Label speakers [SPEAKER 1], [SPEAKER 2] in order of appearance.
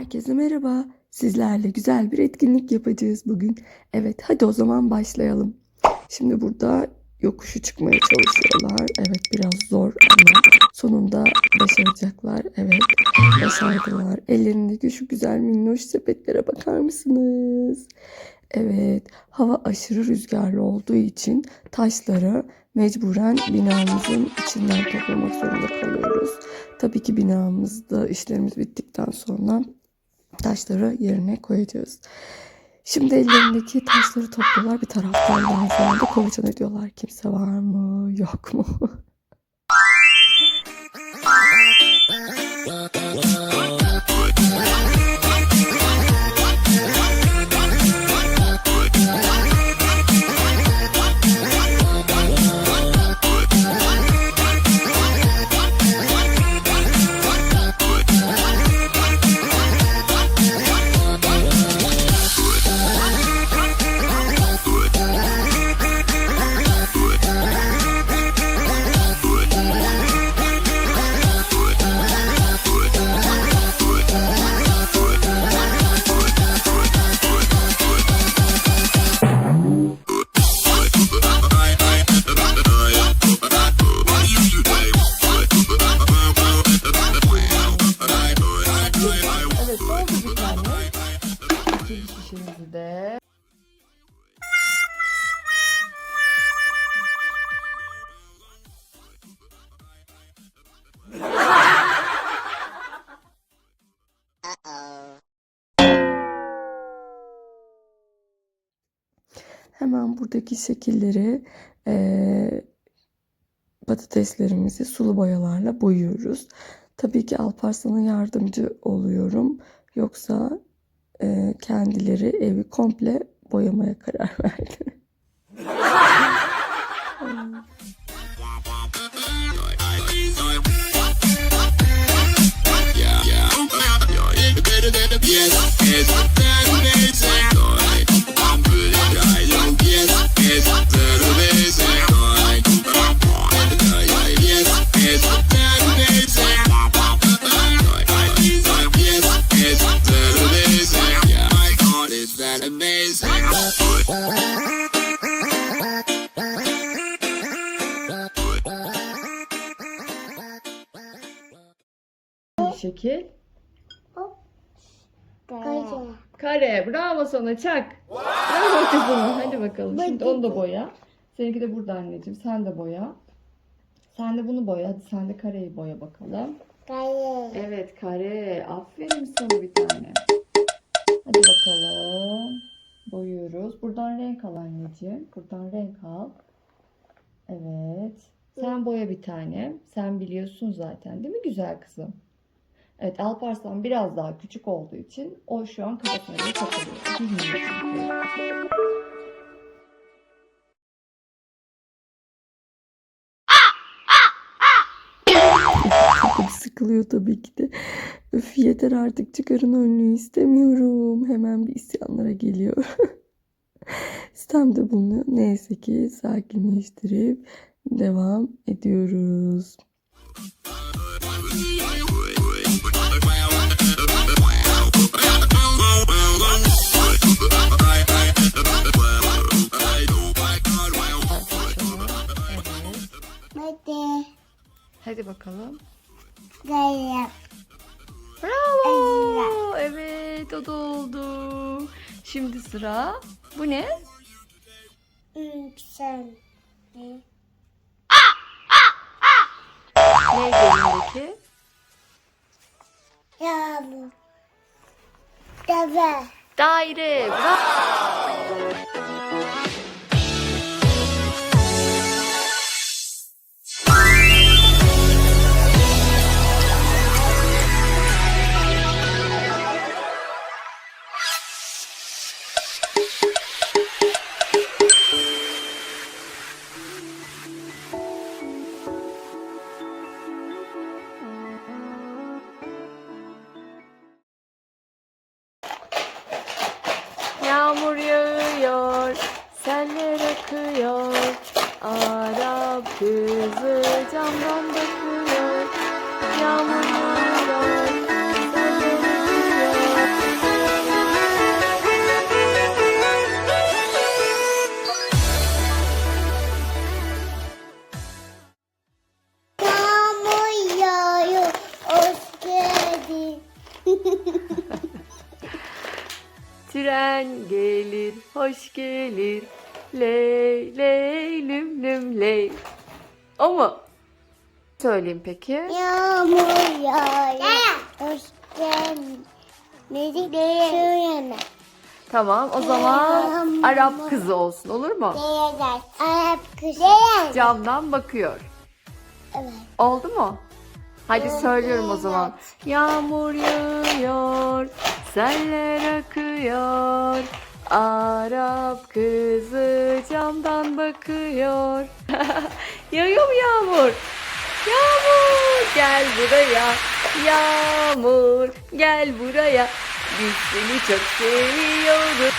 [SPEAKER 1] Herkese merhaba. Sizlerle güzel bir etkinlik yapacağız bugün. Evet, hadi o zaman başlayalım. Şimdi burada yokuşu çıkmaya çalışıyorlar. Evet, biraz zor ama sonunda başaracaklar. Evet, başardılar. Ellerindeki şu güzel minnoş sepetlere bakar mısınız? Evet, hava aşırı rüzgarlı olduğu için taşları mecburen binamızın içinden toplamak zorunda kalıyoruz. Tabii ki binamızda işlerimiz bittikten sonra taşları yerine koyacağız. Şimdi ellerindeki taşları topluyorlar. Bir taraftan bazıları da komutan ediyorlar. Kimse var mı? Yok mu? Hemen buradaki şekilleri eee, patateslerimizi sulu boyalarla boyuyoruz. Tabii ki Alparslan'a yardımcı oluyorum. Yoksa kendileri evi komple boyamaya karar verdi. Şekil.
[SPEAKER 2] Kaya.
[SPEAKER 1] Kare. Bravo sana çak. Bravo kızım. Hadi bakalım. Şimdi onu da boya. Seninki de burada anneciğim. Sen de boya. Sen de bunu boya. Hadi sen de kareyi boya bakalım.
[SPEAKER 2] Kaya.
[SPEAKER 1] Evet kare. Aferin sana bir tane. Hadi bakalım. Boyuyoruz. Buradan renk al anneciğim. Buradan renk al. Evet. Sen boya bir tane. Sen biliyorsun zaten değil mi güzel kızım? Evet Alparslan biraz daha küçük olduğu için o şu an kafasına göre takılıyor. Sıkılıyor tabii ki de. Öf yeter artık çıkarın önlüğü istemiyorum. Hemen bir isyanlara geliyor. Sistemde bulunuyor. Neyse ki sakinleştirip devam ediyoruz.
[SPEAKER 2] Hadi.
[SPEAKER 1] Hadi bakalım.
[SPEAKER 2] Kaya.
[SPEAKER 1] Bravo. Evet o da oldu. Şimdi sıra. Bu ne?
[SPEAKER 2] İnsan.
[SPEAKER 1] Neydi elindeki?
[SPEAKER 2] Yağmur. Deve.
[SPEAKER 1] Daire. Bravo. Seller akıyor. Arap kızı camdan bakıyor. Yağmur
[SPEAKER 3] Tren gelir, hoş gelir. Ley ley lüm lüm ley. O mu? Söyleyeyim peki.
[SPEAKER 2] Yağmur yağıyor. Hoş geldin. Ne Söyleme.
[SPEAKER 3] Tamam o zaman. Arap kızı olsun olur mu?
[SPEAKER 2] Arap kızı.
[SPEAKER 3] Camdan bakıyor.
[SPEAKER 2] Evet.
[SPEAKER 3] Oldu mu? Hadi söylüyorum o zaman. Yağmur yağıyor, seller akıyor. Arap kızı camdan bakıyor. Yağıyor mu yağmur? Yağmur gel buraya. Yağmur gel buraya. Biz seni çok seviyoruz.